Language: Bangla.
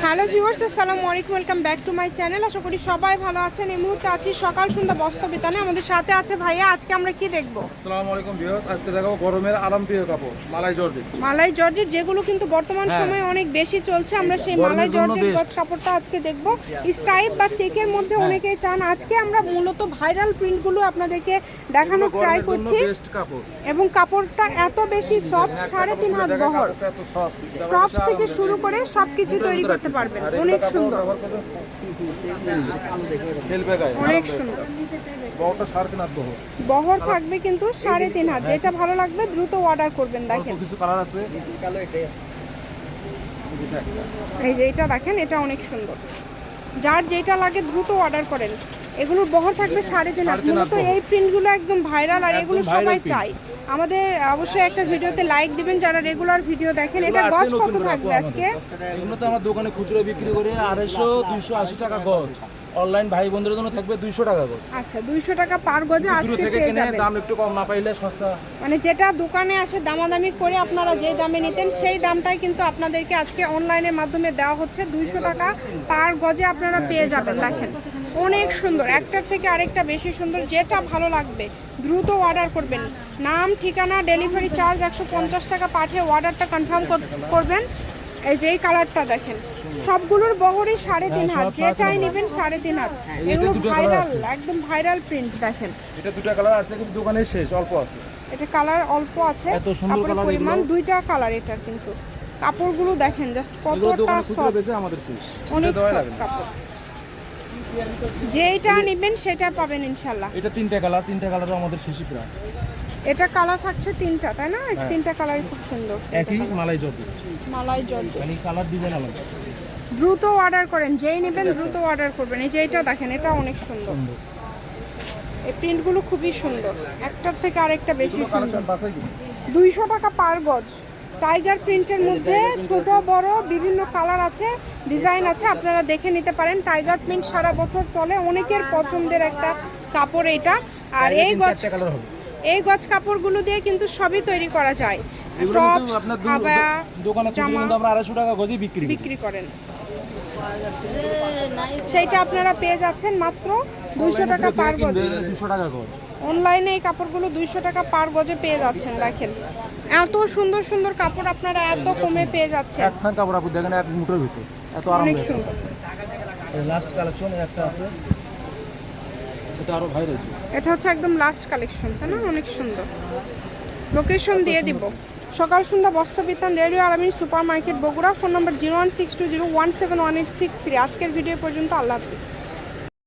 হ্যালো ভিউয়ার্স আসসালামু আলাইকুম welcome back to my channel. আশা করি সবাই ভালো আছেন। এই মুহূর্তে আছি সকাল সন্ধ্যা বস্ত্র বিতানে আমাদের সাথে আছে ভাইয়া আজকে আমরা কি দেখব? আসসালামু আলাইকুম ভিউয়ার্স আজকে দেখাবো গরমের আরামপ্রিয় কাপড় মালাই জর্জেট। মালাই জর্জের যেগুলো কিন্তু বর্তমান হ্যাঁ। সময়ে অনেক বেশি চলছে। আমরা সেই মালাই best। গজ কাপড়টা আজকে দেখব। স্ট্রাইপ বা চেকের মধ্যে হ্যাঁ। অনেকেই চান। আজকে আমরা মূলত ভাইরাল প্রিন্টগুলো আপনাদেরকে দেখানোর ট্রাই করছি। এবং কাপড়টা এত বেশি সফট সাড়ে তিন হাত বহর। এটা থেকে শুরু করে সবকিছু তৈরি ভিতরে করতে পারবেন। অনেক সুন্দর। অনেক সুন্দর। বহর থাকবে কিন্তু সাড়ে তিন হাত। যেটা ভালো লাগবে, দ্রুত অর্ডার করবেন, দেখেন। কিছু কালার আছে এই যে এটা দেখেন, এটা অনেক সুন্দর। যার যেটা লাগে দ্রুত অর্ডার করেন। এগুলোর বহর থাকবে সাড়ে তিন হাত। মূলত এই প্রিন্টগুলো একদম ভাইরাল আর এগুলো সবাই। চাই আমাদের অবশ্যই একটা ভিডিওতে লাইক দিবেন যারা রেগুলার ভিডিও দেখেন। এটা গজ কত থাকবে আজকে? এগুলো তো আমার দোকানে খুচরো বিক্রি করে আড়াইশো দুইশো আশি টাকা গজ। অনলাইন ভাই বোনদের জন্য থাকবে দুইশো টাকা গজ। আচ্ছা দুইশো টাকা পার গজে আজকে পেয়ে কিনে যাবেন। দাম একটু কম না পাইলে সস্তা। মানে যেটা দোকানে আসে দামাদামি করে আপনারা যে দামে নিতেন সেই দামটাই কিন্তু আপনাদেরকে আজকে অনলাইনের মাধ্যমে দেওয়া হচ্ছে। দুইশো টাকা পার গজে আপনারা পেয়ে যাবেন দেখেন। অনেক সুন্দর। একটার থেকে আরেকটা বেশি সুন্দর। যেটা ভালো লাগবে দ্রুত অর্ডার করবেন। নাম ঠিকানা ডেলিভারি চার্জ একশো পঞ্চাশ টাকা পাঠিয়ে অর্ডারটা কনফার্ম করবেন। এই যে এই কালারটা দেখেন সবগুলোর বহরই সাড়ে তিন হ্যাঁ, হাত যেটাই। নেবেন সাড়ে তিন হাত। এটা এগুলো ভাইরাল একদম ভাইরাল প্রিন্ট দেখেন। এটা দুটা কালার আছে কিন্তু দোকানে শেষ অল্প আছে। এটা কালার অল্প আছে এত সুন্দর কাপড়ের পরিমাণ দুইটা কালার এটার কিন্তু। কাপড়গুলো দেখেন জাস্ট কতটা সফট আমাদের শেষ। অনেক সফট কাপড়। যেইটা নেবেন সেটা পাবেন ইনশাল্লাহ। এটা তিনটা কালার তিনটা কালারও আমাদের শেষই প্রায়। এটা কালার থাকছে তিনটা তাই না? হ্যাঁ। তিনটা কালারই খুব সুন্দর। একই মালাই জর্জেট মালাই জল মানে কালার ডিজাইন আলাদা। দ্রুত অর্ডার করেন যেই নেবেন দ্রুত অর্ডার করবেন। এই যে এটা দেখেন এটা অনেক সুন্দর। এই প্রিন্টগুলো খুবই সুন্দর। একটার থেকে আরেকটা বেশি সুন্দর। দুইশো টাকা পার গজ। টাইগার প্রিন্টের মধ্যে ছোট বড় বিভিন্ন কালার আছে ডিজাইন আছে আপনারা দেখে নিতে পারেন। টাইগার প্রিন্ট সারা বছর চলে অনেকের পছন্দের একটা কাপড় এটা। আর এই গজ এই গজ কাপড়গুলো দিয়ে কিন্তু সবই তৈরি করা যায়। টপ খুচরো জামা। আড়াইশো টাকা গজে বিক্রি বিক্রি করেন। সেইটা আপনারা পেয়ে যাচ্ছেন মাত্র দুইশো টাকা পার গজ। দুশো টাকা গজ। অনলাইনে এই কাপড়গুলো দুইশো টাকা পার গজে পেয়ে যাচ্ছেন দেখেন। এত সুন্দর সুন্দর কাপড় আপনারা এত কমে পেয়ে যাচ্ছেন। এক থান কাপড় আপনি দেখেন এক মুঠোর ভিতর এত অনেক সুন্দর। লাস্ট কালেকশন একটা আছে। এটা আরও ভাইরাল এটা হচ্ছে একদম লাস্ট কালেকশন তাই না? অনেক সুন্দর। লোকেশন দিয়ে দিব। সকাল সন্ধ্যা বস্ত্র বিতান radio আলামী super market Bogura. Phone number zero one six two zero one seven one eight six three আজকের ভিডিও পর্যন্ত আল্লাহ হাফিজ।